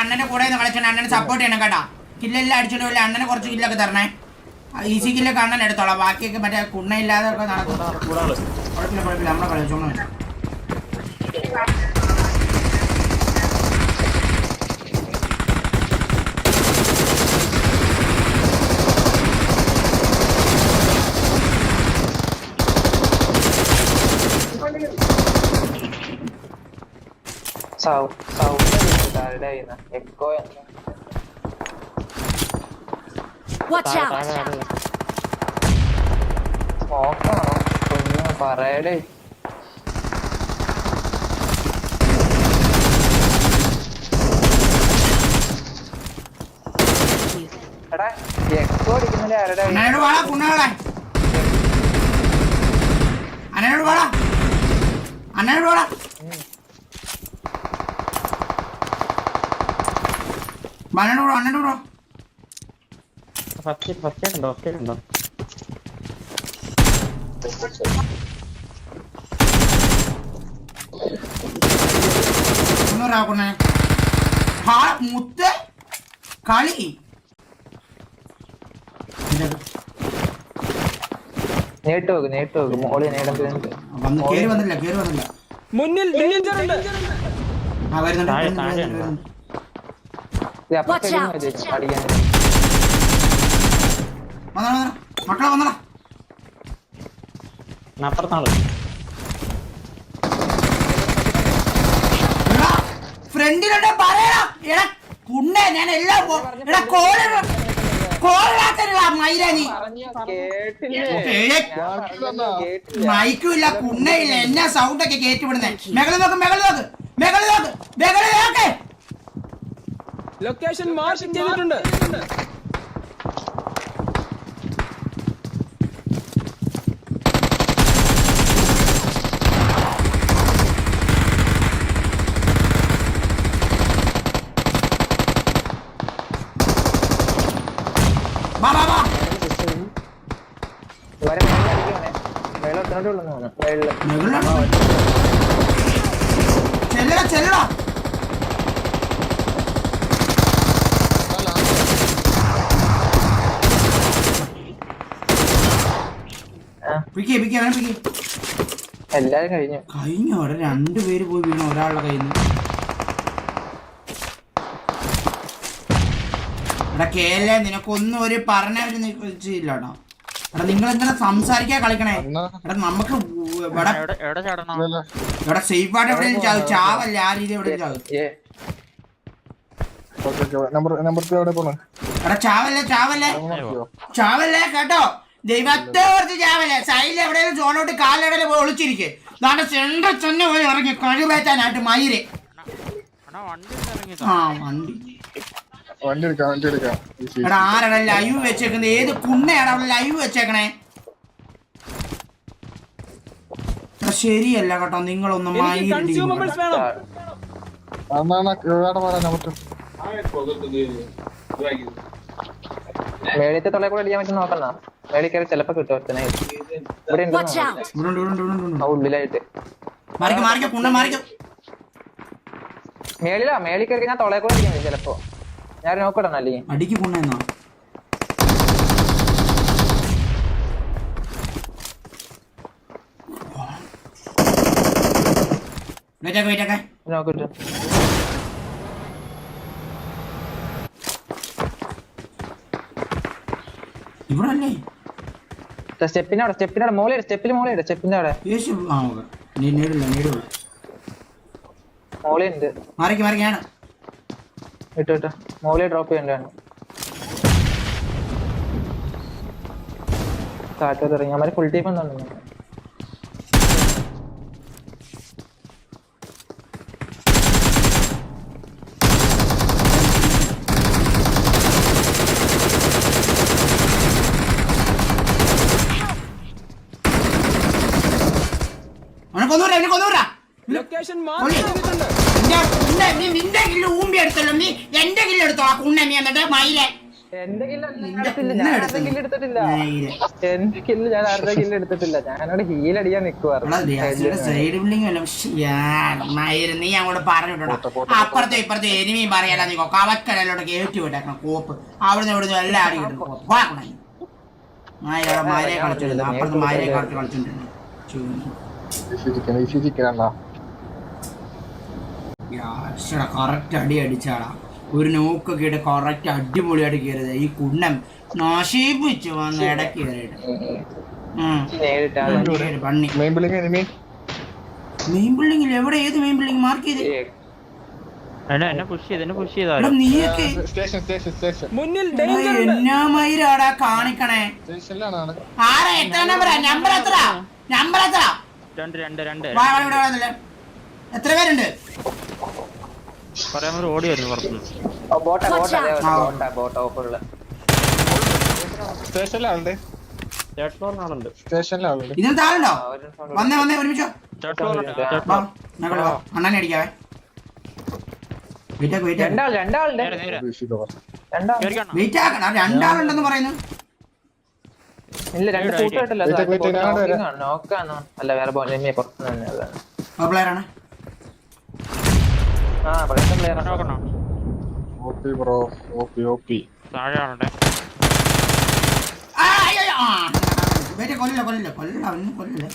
അണ്ണന്റെ കൂടെ നിന്ന് കളിച്ചാൽ അണ്ണനെ സപ്പോർട്ട് ചെയ്യണം കേട്ടോ. കില്ലെല്ലാം അടിച്ചിട്ട് വല്ല അണ്ണനെ കുറച്ച് കില്ലൊക്കെ തരണേ. ഈസി കില്ലൊക്കെ അണ്ണൻ എടുത്തോളാം. ബാക്കിയൊക്കെ മറ്റേ കുണ്ണയില്ലാതെ ഒക്കെ നടക്കും. കുഴപ്പമില്ല കുഴപ്പമില്ല. നമ്മളെ കളിച്ചോണം ആരുടെ കയ്യിന്നാ? എക്കോ! താഴെ താഴെ സ്മോക്കാണോ കുഞ്ഞു പറയടേ. എടാ എക്കോ അടിക്കുന്നില്ല ആരുടെ? അണ്ണനോട് വാടാ കുണ്ണകളെ അണ്ണനോട് വാടാ. അണ്ണനോട് വാടാ. അണ്ണനോട് വാ, അണ്ണനോട് വാ. ഫസ്റ്റ് ഫസ്റ്റ് ഉണ്ടോ ഫസ്റ്റ് ഉണ്ടോ ഒന്നൂറാ കുണ്ണനെ ഹാ മുത്ത് കളി നേട്ട് വെക്ക് നേട്ട് വെക്ക് മോളി നേടുന്നത് വന്ന് കേറി വന്നില്ല കേറി വന്നില്ല മുന്നിൽ ഡേഞ്ചർ ഉണ്ട് ആ വരുന്നുണ്ട് താഴെ, വരുന്നുണ്ട്, താഴെ വരുന്നുണ്ട്, ഉണ്ടോ? വരുന്നുണ്ട്. Watch out. മക്കളെ വന്നടാ. അപ്പുറത്താൾ എടാ ഫ്രണ്ടിലുണ്ട് പറയടാ. എടാ കുണ്ണേ ഞാൻ എല്ലാം എടാ കോള കോളാത്തല്ല മൈര നീ. ഏയ്, മൈക്കും ഇല്ല. കുണ്ണയില്ല എന്നാ സൗണ്ട് ഒക്കെ കേട്ടി വിടുന്നേ മെകളി നോക്ക് മെകളി നോക്ക്. മെകളി നോക്ക് മെകളി നോക്ക്. തോന്നുന്നു മാർക്ക് ചെയ്തിട്ടുണ്ട്. ചെല്ലടാ ചെല്ലടാ. പിക്കേ പിക്കേ വേണം പിക്കേ എല്ലാരും കഴിഞ്ഞു. കഴിഞ്ഞ അവിടെ രണ്ടുപേര് പോയി വീണു ഒരാളുടെ കയ്യിൽ നിന്ന്. എടാ കേരള നിനക്കൊന്നും ഒരു പറഞ്ഞവര് ഇല്ല കേട്ടോ എടാ നിങ്ങൾ എന്തിനാ സംസാരിക്കാൻ കളിക്കണേ എടാ നമുക്ക് ഇവിടെ സേഫ് ആയിട്ട് എവിടെയും ചാവും ചാവല്ലേ ആ രീതി എവിടെയും ചാവും. എടാ ചാവല്ലേ ചാവല്ലേ? ചാവല്ലേ കേട്ടോ? ദൈവത്തെ കുറച്ച് ചാവല്ലേ സൈഡിൽ എവിടെയും സോണോട്ട് കാലെവിടെയും പോയി ഒളിച്ചിരിക്കെ. നാട്ടെ ചെണ്ട ചെന്ന പോയി ഇറങ്ങി കഴിവേറ്റാനായിട്ട് മയിര് ആ വണ്ടി. വണ്ടി എടുക്കാം വണ്ടി എടുക്കാം. ഈസി. എടാ ആരാടാ ലൈവ് വെച്ചേക്കുന്നത് ഏത് കുണ്ണയാണ് അവിടെ ലൈവ് വെച്ചേക്കണേ? ശരിയല്ല കേട്ടോ നിങ്ങളൊന്നും മയിലിടി മേളിത്തെ കൂടെ അടിക്കാൻ പറ്റും നോക്കണ്ട. കയറി ചിലപ്പോ കിട്ടും ഒരുത്തനെ. ഇവിടെ ഉണ്ട്? ആ ഉള്ളിലായിട്ട്. മാറിക്കോ മാറിക്കോ കുണ്ണ മാറിക്കോ. മേളിലാ മേളിൽ കയറി ഞാൻ തൊളയെ കൂടെ ചിലപ്പോ. ഞാൻ നോക്കട്ടെ അല്ലെങ്കിൽ അടിക്ക് കുണ്ണ എന്നാ. വെയിറ്റൊക്കെ വെയിറ്റൊക്കെ ഇവിടെ അല്ലേ? സ്റ്റെപ്പിന്റെ അവിടെ സ്റ്റെപ്പിന്റെ അവിടെ മോളിയുടെ സ്റ്റെപ്പിൽ മോളിയുടെ സ്റ്റെപ്പിന്റെ അവിടെ യേശു ആ ഓക്കെ. നീ നേടില്ല നേടില്ല മോളിയുണ്ട് മാറിക്ക് മാറിക്ക് ഞാൻ വിട്ടു വിട്ടു മോളി ഡ്രോപ്പ് ചെയ്യണ്ടാണ് കാറ്റോട്ട് ഇറങ്ങി. അവന്മാര് ഫുൾ ടീം ഒന്നും അവനെ കൊന്നൂരാ അവനെ കൊന്നൂരാ ലൊക്കേഷൻ മാർക്ക് ചെയ്തിട്ടുണ്ട് നിന്റെ- നിന്റെ- നീ നിന്റെ കില്ല് ഊമ്പി എടുത്തല്ലോ. നീ എന്റെ കില്ല് എടുത്തോ? ആ കുണ്ണ നീ എന്നിട്ട് മയിലെ. എന്റെ കില്ല് ഞാൻ. ആരുടെ കില്ല് എടുത്തിട്ടില്ല. എന്റെ കില്ല് ഞാൻ ആരുടെ കില്ല് എടുത്തിട്ടില്ല. ഞാനവിടെ ഹീൽ അടിക്കാൻ നിക്കുവായിരുന്നു. നീ അങ്ങോട്ട് പറഞ്ഞിട്ടുണ്ടോ അപ്പുറത്തെ ഇപ്പുറത്തെ എനിമി പറയാല നീ കവക്കലോട്ട് കയറ്റി വിട്ടേക്കണം കോപ്പ്. അവിടുന്ന് ഇവിടുന്ന് എല്ലാം അടി കിട്ടും മായയുടെ മായയെ കളിച്ചോണ്ടിരുന്നു. അപ്പുറത്ത് മായയെ കളിച്ച് കളിച്ചോണ്ടിരുന്നു. അണ്ണാ കറക്റ്റ് അടി അടിച്ചാടാ. ഒരു നോക്കൊക്കെ ഇട്ട് കറക്റ്റ് അടിപൊളിയായിട്ട് കയറിയത് ഈ കുണ്ണം നശിപ്പിച്ചു വന്ന് ഇടയ്ക്ക് കയറിയിട്ട് പണ്ണി മെയിൻ ബിൽഡിംഗിൽ എവിടെ? ഏത് മെയിൻ ബിൽഡിംഗ് മാർക്ക് ചെയ്ത്. എന്നെ എന്നെ പുഷ് ചെയ്ത് പുഷ് എടാ ചെയ്താലോ സ്റ്റേഷൻ സ്റ്റേഷൻ സ്റ്റേഷൻ. മുന്നിൽ ഡേഞ്ചർ എന്നാ മയിരാടാ കാണിക്കണേ? ആരാ? എത്ര നമ്പറാ നമ്പർ എത്ര നമ്പർ എത്ര പേരുണ്ട്? പറയാൻ ഒരു ഓടി വരുന്നു പുറത്തുനിന്ന് ബോട്ട ബോട്ട ആ. ബോട്ട ബോട്ട ഓപ്പുള്ള സ്റ്റേഷനിലാളുണ്ട്. തേർഡ് ഫ്ലോറിനാളുണ്ട് സ്റ്റേഷനിലാളുണ്ട്. ഇതിന് താളുണ്ടോ വന്നേ വന്നേ ഒരുമിച്ചോ അണ്ണനെ അടിക്കാവേ. രണ്ടാളുണ്ടെന്ന് പറയുന്നു. ഇല്ല രണ്ട് വരാം. നോക്കാന്നോ. അല്ല വേറെ ബോളിനെ പുറത്ത് തന്നെ ഓപ്പി ബ്രോ ഓപ്പി ഓപ്പി താഴെ ആളുടെ. വെയിറ്റ് കൊല്ലില്ല കൊല്ലില്ല കൊല്ലില്ല അവനും കൊല്ലില്ല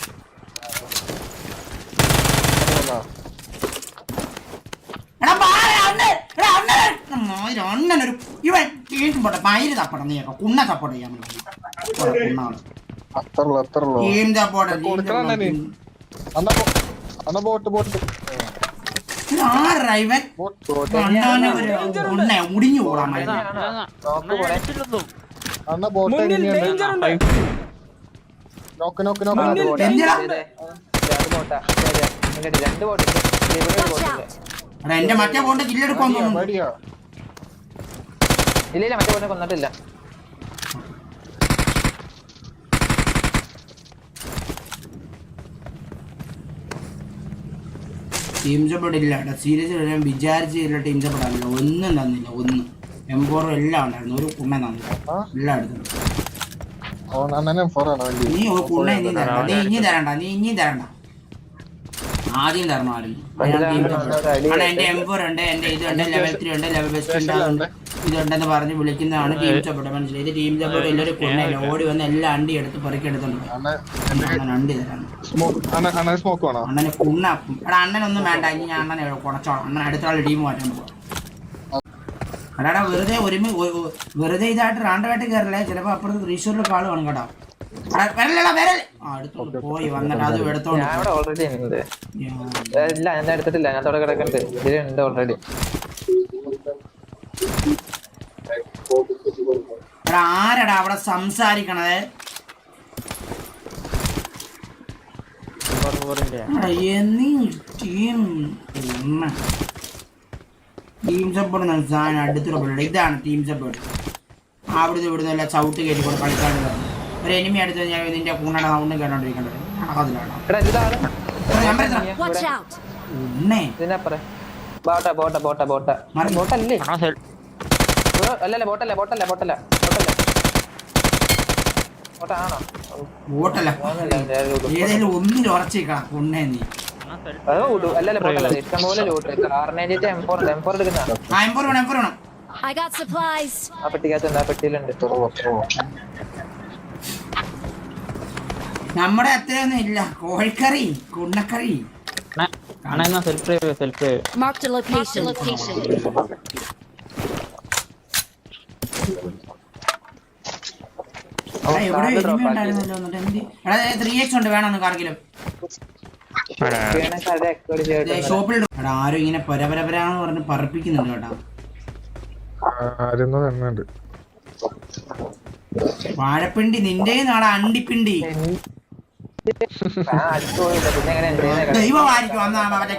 എടാ പാര അണ്ണൻ എടാ അണ്ണൻ മായിരം അണ്ണനൊരു ഇവൻ ടീം പോട്ടെ മയിൽ തപ്പടം നീയൊക്കെ കുണ്ണ സപ്പോർട്ട് ചെയ്യാൻ കുണ്ണാണ് ടീം സപ്പോർട്ട് ബോട്ട് ബോട്ട് ആരാ ഇവൻ. ഉണ്ണ മുടിഞ്ഞു അണ്ണ ബോട്ട് നോക്ക് നോക്ക് നോക്ക് രണ്ട് ബോട്ട് എന്റെ മറ്റേ പോണ്ട് കില്ലെടുക്കാൻ ഇല്ല ഇല്ല മറ്റേ ബോട്ടിനെ കൊന്നിട്ടില്ല. ടീം സപ്പോർട്ട് ഇല്ല കേട്ടോ സീരിയസ് ഞാൻ വിചാരിച്ചില്ല ടീം സപ്പോർട്ട് ആണല്ലോ ഒന്നും തന്നില്ല. ഒന്നും. എംപോറും എല്ലാം ഉണ്ടായിരുന്നു. ഒരു കുണ്ണ തന്നില്ല? എല്ലാം എടുത്തു നീ ഒരു കുണ്ണ ഇനിയും തരണ്ട നീ ഇനിയും തരണ്ട. നീ ഇനിയും തരണ്ട. ആദ്യം തരണം ആരും എന്റെ എംപോർ ഉണ്ട്. എന്റെ ഇതുണ്ട് ലെവൽ ത്രീ ഉണ്ട്. ലെവൽ ബെസ്റ്റ് ഉണ്ട്. ഇതുണ്ടെന്ന് പറഞ്ഞ് വിളിക്കുന്നതാണ് ടീം സപ്പോർട്ട് മനസ്സിലായി? ഇത് ടീം സപ്പോർട്ട് എല്ലാവരും കുണ്ണയില്ല ഓടി വന്ന് എല്ലാം അണ്ടി എടുത്ത് പെറുക്കി എടുത്തുണ്ട് അണ്ടി തരാണ് സ്മോക്ക് വേണോ? അണ്ണന് എടാ അണ്ണനൊന്നും വേണ്ട. ഇനി ഞാൻ അണ്ണനെ അണ്ണൻ അടുത്ത ആൾ ടീം മാറ്റാൻ പോവാം. അടാടാ വെറുതെ ഒരുമി വെറുതെ ഇതായിട്ട് റാണ്ടായിട്ട് കയറില്ലേ ചിലപ്പോ അപ്പുറത്ത് തൃശ്ശൂരിലെ കാൾ കാണും കേട്ടോ. വരല്ലടാ വരല്ലേ ആ പോയി. വന്നിട്ട് അത് എടുത്തോണ്ട് ഓൾറെഡി ഇല്ല ഞാൻ എടുത്തിട്ടില്ല. ഞാൻ അവിടെ കിടക്കുന്നുണ്ട് ഇതിലുണ്ട് ഓൾറെഡി ആരടാ അവിടെ സംസാരിക്കണത്? എടാ, ടീം സപ്പോർട്ട് സാധനം അടുത്തുള്ള പിള്ളേർ ഇതാണ് ടീം സപ്പോർട്ട് അവിടുന്ന് ഇവിടുന്ന് എല്ലാം ചവിട്ട് കയറ്റി കൊണ്ട് കളിക്കാണ്ട് ഒരു എനിമി അടുത്ത് ഞാൻ നിന്റെ കൂണയുടെ സൗണ്ടും കേട്ടോണ്ടിരിക്കണ്ടത് മറി. ബോട്ടല്ലേ? അണ്ണാ സെൽ ഓ, അല്ലല്ല ബോട്ടല്ല ബോട്ടല്ല ബോട്ടല്ല. ബോട്ടല്ല ഏതെങ്കിലും ഒന്നിൽ നീ അണ്ണാ സെൽ അത് വിടൂ. അല്ലല്ല ബോട്ടല്ല ഇഷ്ടംപോലെ ലൂട്ട് കാറിനേറ്റ് എം ഫോർ എം ഫോർ എടുക്കുന്ന? ആ എംപോർ വേണം എംപോർ വേണം. I got supplies. ആ പെട്ടിക്കകത്തുണ്ട് ആ പെട്ടിയിലുണ്ട്. അത്രയുള്ളൂ അത്രയുള്ളൂ നമ്മുടെ അത്രയൊന്നും ഇല്ല. കോഴിക്കറി കുണ്ണക്കറി self self location location. location. എടാ, എവിടെ എനിമി ഉണ്ടായിരുന്നല്ലോ എന്നിട്ട് എന്ത് എടാ ത്രീ എക്സ് ഉണ്ട് വേണമെന്ന് കാർക്കിലും വീണൊക്കെ അത് എക്സ്പേർട്ട് ചെയ്തിട്ടുണ്ട് ഷോപ്പിൽ എടാ ആരും ഇങ്ങനെ പരപരപരാന്ന് പറഞ്ഞ് പറപ്പിക്കുന്നുണ്ട് കേട്ടോ. ആരുന്നോ എണ്ണുണ്ട് വാഴപ്പിണ്ടി നിന്റെ നാളെ അണ്ടിപ്പിണ്ടി. ദൈവമായിരിക്കും അന്ന് മറ്റേ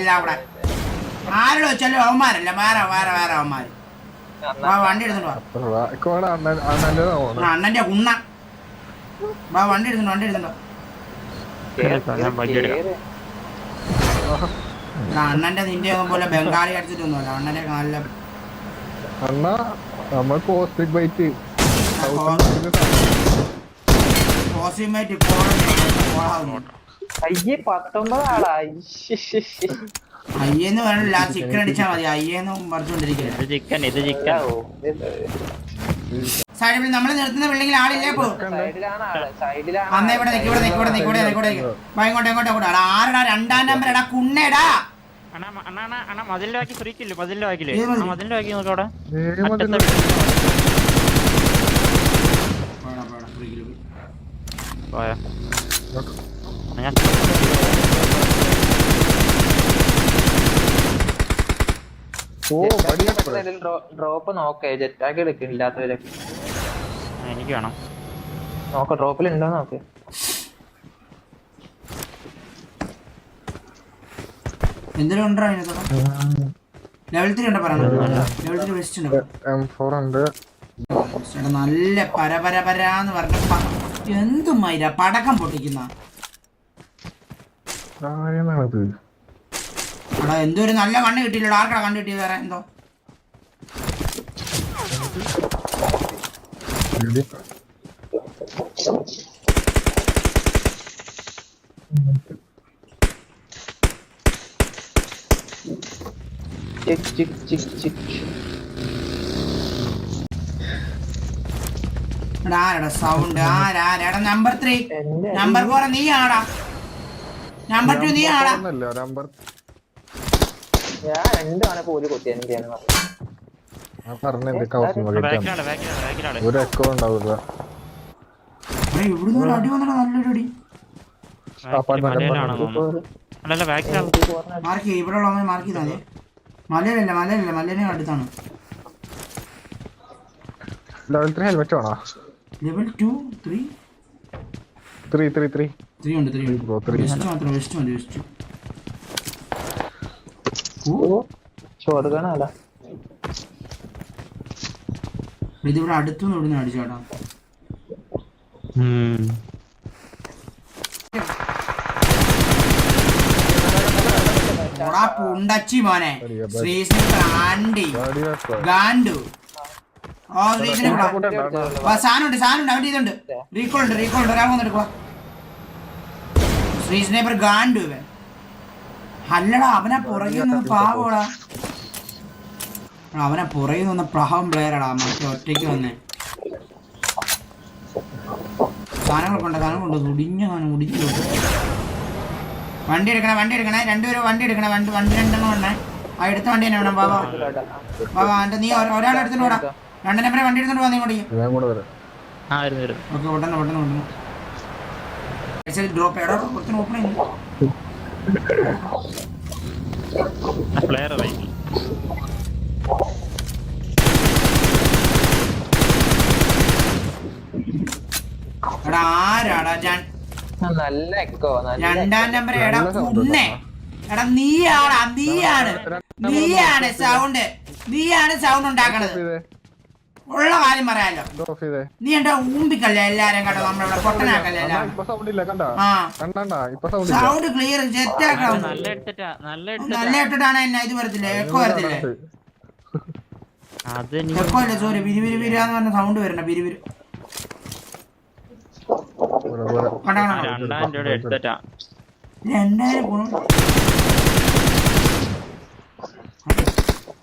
എല്ലാം അവിടെ. ആരോട് വെച്ചാലും അവന്മാരല്ല? വേറെ വേറെ വേറെ അവന്മാര്. വണ്ടി എടുത്തോണ്ട് അണ്ണന്റെ വാ വണ്ടി എടുത്തോണ്ട് വണ്ടി എടുത്തോണ്ടോ അണ്ണന്റെ നിന്റെ പോലെ ബംഗാളി അടിച്ചിട്ടൊന്നുമല്ല അണ്ണന്റെ നല്ല അണ്ണ നമ്മൾ കോസ്റ്റിക് ബൈറ്റ്. അയ്യേ അയ്യെന്ന് പറയണില്ല ചിക്കൻ അടിച്ചാൽ മതി. അയ്യെന്ന് പറഞ്ഞുകൊണ്ടിരിക്കില്ല ഇത് ചിക്കൻ ഇത് ചിക്കൻ. സൈഡിൽ നമ്മൾ നിർത്തുന്ന ബിൽഡിങ്ങിൽ ആളില്ലേ ഇപ്പോ? അന്ന് ഇവിടെ നിൽക്കി ഇവിടെ നിൽക്കി ഇവിടെ നിൽക്കി ഇവിടെ നിൽക്കി വാ ഇങ്ങോട്ട് ഇങ്ങോട്ട് ഇങ്ങോട്ട്. എടാ ആരടാ? രണ്ടാം നമ്പർ എടാ കുണ്ണേടാ. മതിലിന്റെ ബാക്കി ഫ്രീക്കില്ലേ മതിലിന്റെ ബാക്കിൽ ഏത് മതിൽ? മതിലിന്റെ ബാക്കി നോക്കാം പോയി. പോയോ ഞാൻ ഓ പടിയാ ഡ്രോപ്പ് നോക്കേ. ജെറ്റാക്ക് എടുക്കും ഇല്ലാത്തവരൊക്കെ എനിക്ക് വേണം. നോക്ക ഡ്രോപ്പിൽ ഉണ്ടോ നോക്ക്. ഉണ്ടോ ലെവൽ ത്രീ ഉണ്ടോ പറഞ്ഞു ലെവൽ ത്രീ വെസ്റ്റ് ഉണ്ടോ? ഉണ്ട്. നല്ല നല്ല പര പരാന്ന് പറഞ്ഞ എന്തുമായിരാ എന്ത് മൈര? പടക്കം പൊട്ടിക്കുന്ന. എടാ എന്തോ ഒരു നല്ല കണ്ണ് കിട്ടിയില്ലടാ. ആർക്കടാ കണ്ണ് കിട്ടിയത് വേറെ? എന്തോ? ചിക് ചിക് ചിക് എടാ ആരടാ സൗണ്ട് ആരാടാ നമ്പർ ത്രീ നമ്പർ ഫോർ നീ ആടാ നമ്പർ ടു നീ ആടാ നമ്പർ ഞാൻ രണ്ടാണ് പോലും കൊത്തി എന്തിനാണ് ഞാൻ പറഞ്ഞ ഒരു എക്കോ ഉണ്ടാവില്ല മലയിലല്ല മലയിലല്ല മലയിലെ അടുത്താണ്. ലെവൽ ത്രീ ഹെൽമെറ്റ് വേണോ? Level two three three three three three ഉണ്ട് ത്രീ വെസ്റ്റ് മാത്രം വെസ്റ്റ് മതി വെസ്റ്റ് ഷോർട്ട് ഗണല്ല ഇതിവിടെ അടുത്തുനിന്ന് ഇവിടുന്ന് അടിച്ചോട്ടാ. ഓടാ പുണ്ടച്ചി മോനെ. ശ്രീകൃഷ്ണൻ ഗാണ്ടി ഗാണ്ടു ഓ അവന്റെ ഇതുണ്ട്. റീകോൾ ഉണ്ട് റീകോൾ ഉണ്ട്. ഒരാൾ വന്നെടുക്കുക ശ്രീ സ്നേപ്പർ ഗാണ്ടു ഇവൻ. അല്ലടാ അവനെ പുറകിൽ നിന്ന് പാവോടാ അവനെ പുറകിൽ നിന്ന് പ്രഹവം പ്ലെയറാടാ മറ്റേ ഒറ്റയ്ക്ക് വന്നേ. സാധനങ്ങളൊക്കെ ഉണ്ട് സാധനങ്ങളുണ്ട് മുടിഞ്ഞ സാധനം മുടിഞ്ഞു കിട്ടും വണ്ടി എടുക്കണേ വണ്ടി എടുക്കണേ രണ്ടുപേരും വണ്ടി എടുക്കണേ വണ്ടി വണ്ടി രണ്ടെണ്ണം വേണേ ആ എടുത്ത വണ്ടി തന്നെ വേണം ബാബാ ബാബാ എന്റെ നീ ഒരാളെ എടുത്തിട്ട് രണ്ട് നമ്പറെ വണ്ടി എടുത്തിട്ട് ഞാൻ കൂടെ ഓക്കെ പെട്ടെന്ന് പെട്ടെന്ന് പെട്ടെന്ന് ഡ്രോപ്പ് എടാ കുറച്ച് ഓപ്പൺ ചെയ്യുന്നു പ്ലെയർ എടാ ആരാടാ നല്ല എക്കോ രണ്ടാം നമ്പർ എടാ നീയാണ്. നീയാണ് നീയാണ് സൗണ്ട് നീയാണ് സൗണ്ട് ഉണ്ടാക്കണത്. ഉള്ള കാര്യം പറയാലോ. നീ എന്റെ ഊമ്പിക്കല്ലേ എല്ലാരും കേട്ടോ നമ്മളിവിടെ പൊട്ടനാക്കല്ലേ സൗണ്ട് ഇല്ല. കണ്ട? ആ. കണ്ടാ ഇപ്പൊ സൗണ്ട് ഇല്ല. ക്ലിയർ ജെറ്റ് ആക്കണം നല്ല ഇട്ടിട്ടാണ് എന്നെ ഇത് വരത്തില്ലേ എക്കോ വരത്തില്ലേ. എക്കോ അല്ലേ സോറി പിരിവിരി ബിരിയാന്ന് പറഞ്ഞ സൗണ്ട് വരണ്ട. കണ്ടോ എടുത്തിട്ടാ രണ്ടായിരം ഗുണം.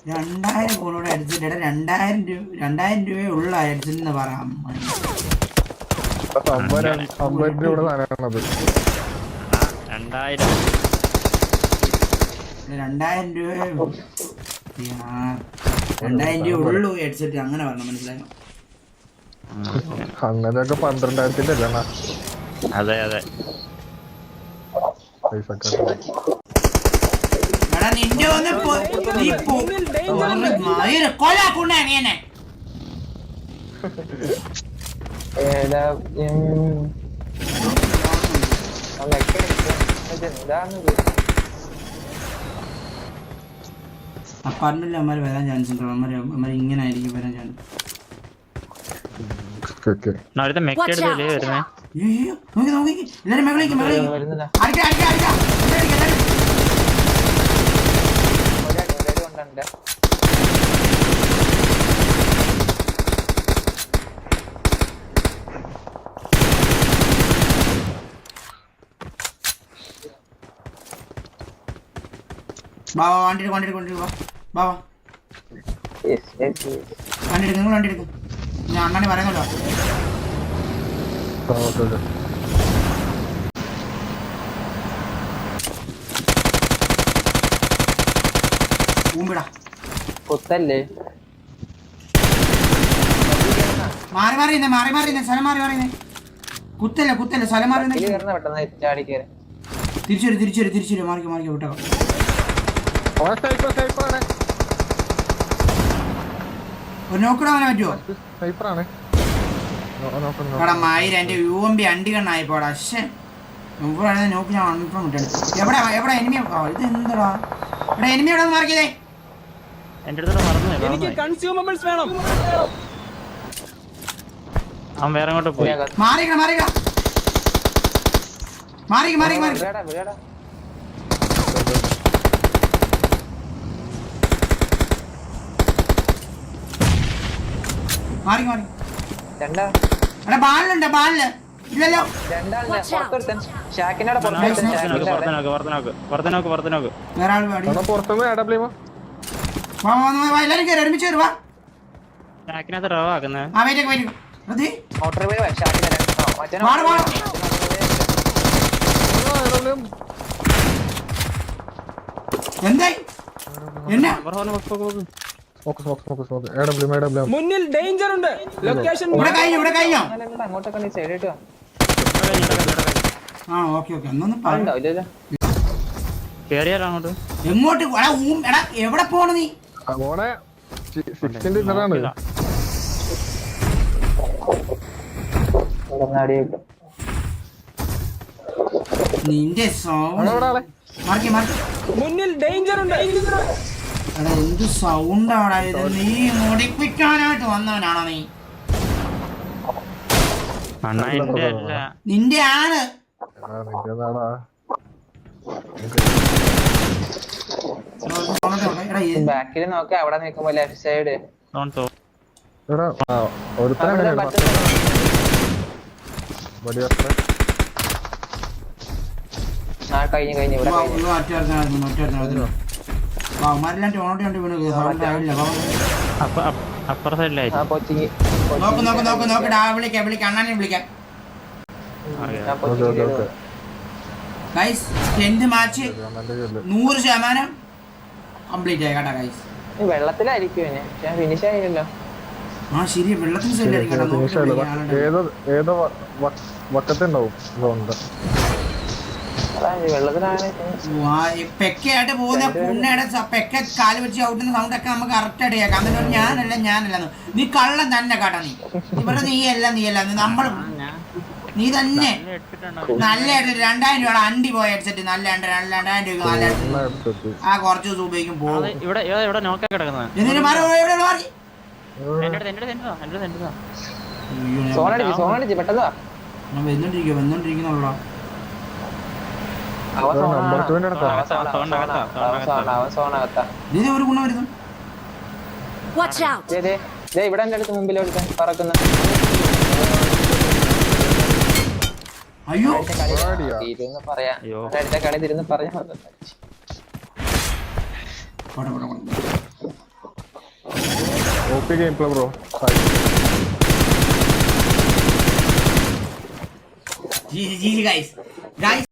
രണ്ടായിരം ഫോണോടെ അടിച്ചിട്ട് രണ്ടായിരം രൂപ രണ്ടായിരം രൂപയെ ഉള്ള അടിച്ചെന്ന് പറയാം രണ്ടായിരം. രൂപ രണ്ടായിരം രൂപ ഉള്ളൂ. ഹെഡ്സെറ്റ് അങ്ങനെ പറഞ്ഞു മനസ്സിലായോ? അങ്ങനെയൊക്കെ പന്ത്രണ്ടായിരത്തിന്റെ അല്ലേ അതെ അതെ. പൈസ നിന്റെ ഒന്ന് പൊ- നീ മയിര് കൊലാക്കുണ്ണേ നീ എന്നെ ഏതാ ഉം. നല്ല എക്കോ ഇത് അപ്പാർട്ട്മെന്റിൽ അമ്മ വരാൻ ചാൻസ് ഉണ്ടോ. അമ്മ അമ്മമാര് ഇങ്ങനെ ആയിരിക്കും വരാൻ ചാൻസ് എല്ലാരും മകളിലേക്ക് വരുന്നതാ അടിക്കാം അടിക്കാം അടിക്കാം. ഇല്ല ബാബ വണ്ടി വണ്ടി വണ്ടി ബാബ വണ്ടി നിങ്ങൾ വണ്ടി എടുക്കും. ഞാൻ അണ്ണാണി പറയുന്നല്ലോ ആ, കൊത്തല്ലേ? ഓക്കെ ഊമ്പിടാ കുത്തല്ലേ മാറി മാറി ഇന്നേ മാറി മാറി ഇന്നേ സ്ഥലം മാറി മാറി ഇന്നേ കുത്തല്ല കുത്തല്ല സ്ഥലം മാറി തിരിച്ചു വരും തിരിച്ചു വരും തിരിച്ചു വരും മാറിക്കോ മാറിക്കോ വിട്ടോ. ഒരു നോക്കിടാൻ പറ്റുമോ എടാ മായിര എന്റെ യു എം ബി അണ്ടി എവിടെ എവിടെ എനിമി ഇത് എന്താടാ? എടാ എനിമി എവിടെ മാറിക്കതേ എന്റെ അടുത്തോടെ മറന്നു എനിക്ക്. കൺസ്യൂമബിൾസ് വേണം. അവൻ വേറെ അങ്ങോട്ട് പോയി. മാറിക്ക് മാറിക്ക് മാറി വിടാടാ വിടാടാ. മാറിക്ക് മാറി രണ്ടാ. എടാ ബാലിലുണ്ട് ബാലിൽ. ഇല്ലല്ലോ. പുറത്തുനോക്ക് അവിടെ പുറത്തുനോക്ക് പുറത്തുനോക്ക് പുറത്തുനോക്ക് പുറത്തുനോക്ക് എല്ലാരും കയറി ഒരുമിച്ച് വാ. ചാക്കിനകത്ത് റവ ആക്കുന്നേ. ആ വെയിറ്റ് വെയിറ്റ് അതെ മോട്ടോർ പോയി വാടാ, വാടാ. എന്തായി എന്നാ? ഫോക്കസ് ഫോക്കസ് ഫോക്കസ് ഫോക്കസ് എടബ്ലിയും എടബ്ലിയും മുന്നിൽ ഡേഞ്ചർ ഉണ്ട്. ലൊക്കേഷൻ ഇവിടെ കഴിഞ്ഞു ഇവിടെ കഴിഞ്ഞോ? അങ്ങോട്ട് നീ സൈഡ് ഇട്ടോ. ആ ഓക്കേ ഓക്കേ എന്നൊന്നും പറയണ്ട ഇല്ല ഇല്ല കേറിയാലോ അങ്ങോട്ട്? എങ്ങോട്ട്? എടാ എവിടെ പോണ നീ? മോനെ. സിക്സിന്റെ ഇന്നറാണ്. നിന്റെ മുന്നിൽ ഡേഞ്ചർ ഉണ്ട് എന്ത് സൗണ്ടാടാ ഇത്? നീ മുടിപ്പിക്കാനായിട്ട് വന്നവനാണോ നീ? നിന്റെ ആണ്. ബാക്കിൽ നോക്ക് അവിടെ നിൽക്കുമ്പോ ലെഫ്റ്റ് സൈഡ് കഴിഞ്ഞു കഴിഞ്ഞു ഇവിടെ വാ, കഴിഞ്ഞു അവന്മാരെല്ലാം ടോണോട്ടി കൊണ്ട് വീണ് സൗണ്ട് അപ്പ- അപ്പുറ സൈഡിലായി ആ കൊച്ചിങ് നോക്ക് നോക്ക് നോക്ക് നോക്ക് വിളിക്കാം വിളിക്കാം അണ്ണനെ വിളിക്കാം ഞാൻ ഓക്കെ ഓക്കെ കൊച്ചിങ് ഓക്കെ ഗൈസ് ടെൻത്ത് മാച്ച് നൂറ് ശതമാനം കംപ്ലീറ്റ് ആയി കേട്ടാ ഗൈസ് വെള്ളത്തിലായിരിക്കും ഫിനിഷ് ആയില്ലല്ലോ. ആ ശരി വെള്ളത്തിൽ പെക്കയായിട്ട് പോകുന്ന പുണ്ണയുടെ പെക്ക കാൽ വെച്ച് ഔട്ടുന്ന സൗണ്ട് ഒക്കെ നമുക്ക് കറക്റ്റ് ആയിട്ട് കേൾക്കാം. എന്നിട്ട് ഞാനല്ല ഞാനല്ല നീ കള്ളം തന്നെ കേട്ടാ നീ. ഇവിടെ നീയല്ല നീയല്ല നീ നമ്മൾ നീ തന്നെ. നല്ല രണ്ടായിരം രൂപയുടെ അണ്ടി പോയ ഹെഡ്സെറ്റ് നല്ല രണ്ട് രണ്ട് രണ്ടായിരം രൂപ നല്ല. ആ കുറച്ച് ദിവസം ഉപയോഗിക്കും പോകും. എന്നിട്ട് മാറി എവിടെ മാറി വന്നോണ്ടിരിക്കുന്നുള്ളോ. ഒരു ഗുണം വരുന്നു. ഇവിടെ എന്റെ അടുത്ത് മുമ്പിൽ പറക്കുന്ന. അയ്യോ. തീരുന്ന് പറയാ. അടുത്ത കളി തിരുന്ന് പറയാ പോട്ടെ game play bro. G G guys guys